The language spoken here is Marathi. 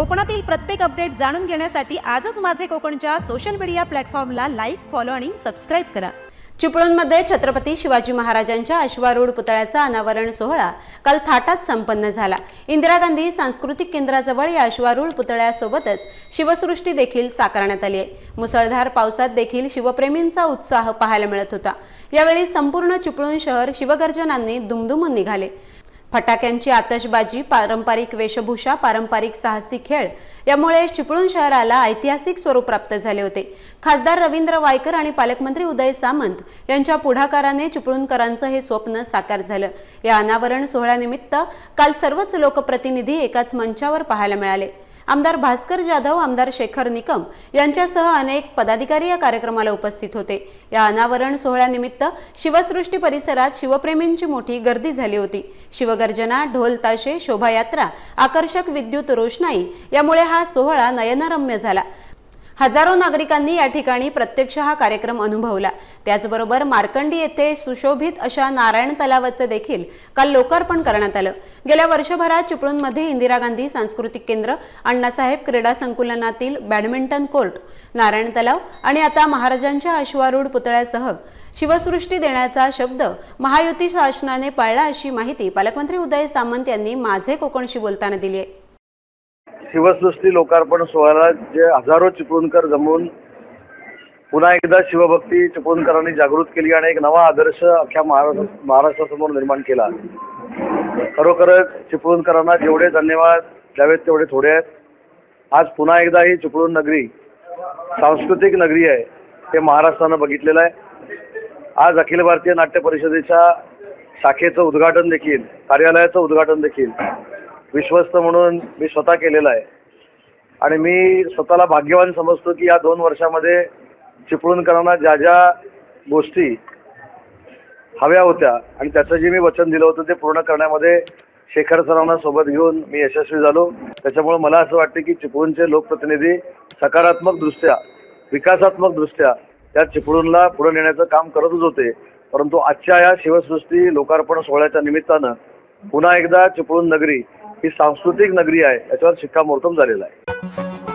कोकणातील प्रत्येक अपडेट जाणून घेण्यासाठी आजच माझे कोकणच्या सोशल मीडिया प्लॅटफॉर्मला लाईक फॉलो आणि सबस्क्राईब करा. चिपळूणमध्ये छत्रपती शिवाजी महाराजांच्या अश्वारूढ पुतळ्याचा अनावरण सोहळा काल थाटात संपन्न झाला. इंदिरा गांधी सांस्कृतिक केंद्राजवळ या अश्वारूढ पुतळ्यासोबतच शिवसृष्टी देखील साकारण्यात आली आहे. मुसळधार पावसात देखील शिवप्रेमींचा उत्साह पाहायला मिळत होता. यावेळी संपूर्ण चिपळूण शहर शिवगर्जनांनी दुमदुमून निघाले. फटाक्यांची आतषबाजी पारंपरिक वेशभूषा पारंपरिक साहसी खेळ यामुळे चिपळूण शहराला ऐतिहासिक स्वरूप प्राप्त झाले होते. खासदार रवींद्र वायकर आणि पालकमंत्री उदय सामंत यांच्या पुढाकाराने चिपळूणकरांचं हे स्वप्न साकार झालं. या अनावरण सोहळ्यानिमित्त काल सर्वच लोकप्रतिनिधी एकाच मंचावर पाहायला मिळाले. आमदार भास्कर जाधव आमदार शेखर निकम यांच्यासह अनेक पदाधिकारी या कार्यक्रमाला उपस्थित होते. या अनावरण सोहळ्यानिमित्त शिवसृष्टी परिसरात शिवप्रेमींची मोठी गर्दी झाली होती. शिवगर्जना ढोल ताशे शोभायात्रा आकर्षक विद्युत रोषणाई यामुळे हा सोहळा नयनरम्य झाला. हजारो नागरिकांनी या ठिकाणी प्रत्यक्ष हा कार्यक्रम अनुभवला. त्याचबरोबर मार्कंडी येथे सुशोभित अशा नारायण तलावाचे देखील काल लोकार्पण करण्यात आलं. गेल्या वर्षभरात चिपळूणमध्ये इंदिरा गांधी सांस्कृतिक केंद्र अण्णासाहेब क्रीडा संकुलनातील बॅडमिंटन कोर्ट नारायण तलाव आणि आता महाराजांच्या अश्वारूढ पुतळ्यासह शिवसृष्टी देण्याचा शब्द महायुती शासनाने पाळला अशी माहिती पालकमंत्री उदय सामंत यांनी माझे कोकणशी बोलताना दिली आहे. शिवसृष्टी लोकार्पण सोहळ्याला जे हजारो चिपळूणकर जमून पुन्हा एकदा शिवभक्ती चिपळूणकरांनी जागृत केली आणि एक नवा आदर्श अख्ख्या महाराष्ट्र महाराष्ट्रासमोर निर्माण केला. खरोखरच चिपळूणकरांना जेवढे धन्यवाद द्यावेत तेवढे थोडे आहेत. आज पुन्हा एकदा ही चिपळूण नगरी सांस्कृतिक नगरी आहे हे महाराष्ट्रानं बघितलेलं आहे. आज अखिल भारतीय नाट्य परिषदेच्या शाखेचं उद्घाटन देखील कार्यालयाचं उद्घाटन देखील विश्वस्त म्हणून मी स्वतः केलेला आहे. आणि मी स्वतःला भाग्यवान समजतो की या दोन वर्षामध्ये चिपळूणकरांना ज्या ज्या गोष्टी हव्या होत्या आणि त्याचं जे मी वचन दिलं होतं ते पूर्ण करण्यामध्ये शेखर सरांना सोबत घेऊन मी यशस्वी झालो. त्याच्यामुळे मला असं वाटतं की चिपळूणचे लोकप्रतिनिधी सकारात्मक दृष्ट्या विकासात्मक दृष्ट्या त्या चिपळूणला पुढे नेण्याचं काम करतच होते. परंतु आजच्या या शिवसृष्टी लोकार्पण सोहळ्याच्या निमित्तानं पुन्हा एकदा चिपळूण नगरी ही सांस्कृतिक नगरी आहे याच्यावर शिक्कामोर्तब झालेला आहे.